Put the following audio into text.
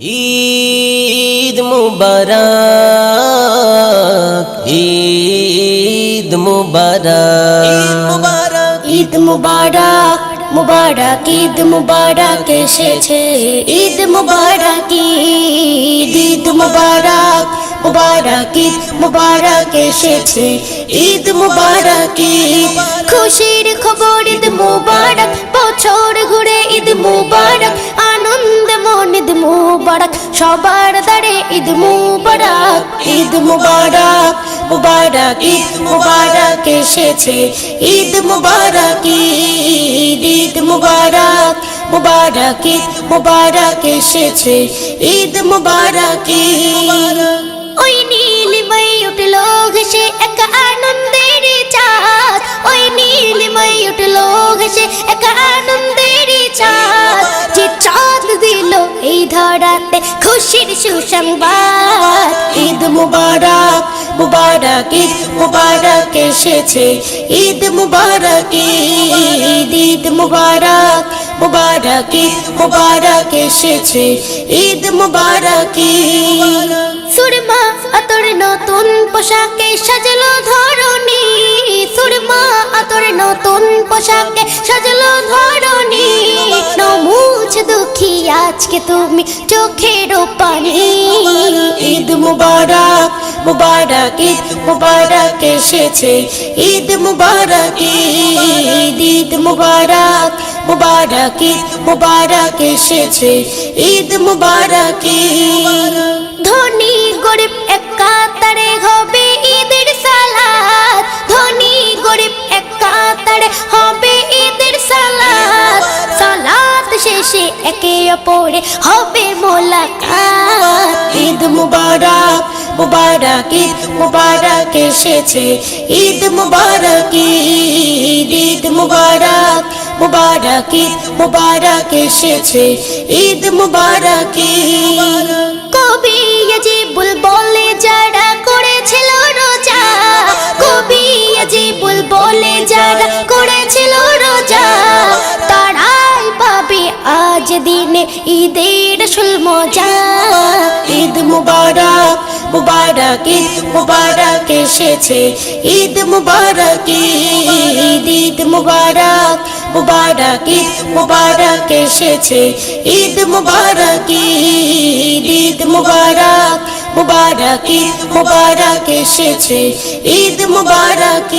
ঈদ মুবারক ঈদ মুবারক। ঈদ মুবারক। মুবারক ঈদ মুবারক এসেছে। ঈদ মুবারক ঈদ ঈদ মুবারক মুবারক ঈদ মুবারক এসেছে। ঈদ মুবারক ঈদ। খুশির খবর ঈদ মুবারক বছর সবার দাঁড়ে ঈদ মুবারক ঈদ মুবারক মুবারক, ঈদ মুবারক এসেছে। ঈদ মুবারক, ঈদ ঈদ মুবারক মুবারক, ঈদ মুবারক এসেছে। ঈদ মুবারক, ওই নীলিময় উঠল ঘেসে এক আনন্দের চাঁদ। ওই নীলিময় উঠল ঘেসে এক আনন্দের চাঁদ। যে চাঁদ দিল এই ধরাতে খুশির সুসংবাদ। ঈদ মুবারক মুবারক ঈদ মুবারক এসেছে। ঈদ মুবারক ঈদ ঈদ মুবারক মুবারক ঈদ মুবারক এসেছে। ঈদ মুবারক সুরমা আতর নতুন পোশাকে সাজলো ধরণী দুঃখী আজকে তুমি চোখের পানি। ঈদ মুবারক মুবারক ঈদ মুবারক এসেছে। ঈদ মুবারক ঈদ ঈদ মুবারক মুবারক ঈদ মুবারক এসেছে। ঈদ মুবারক ধনী গরিব এক কাতারে হবে শেষে একে অপরে হবে মোলাকাত। ঈদ মুবারক মুবারক, ঈদ মুবারক এসেছে। ঈদ মুবারক, ঈদ ঈদ মুবারক মুবারক, ঈদ মুবারক এসেছে। ঈদ মুবারক কবি দিনে ঈদের আসল মজা ঈদ মুবারক মুবারক ঈদ মুবারক এসেছে। ঈদ মুবারক, ঈদ ঈদ মুবারক মুবারক ঈদ মুবারক এসেছে। ঈদ মুবারক, ঈদ ঈদ মুবারক মুবারক ঈদ মুবারক এসেছে। ঈদ মুবারক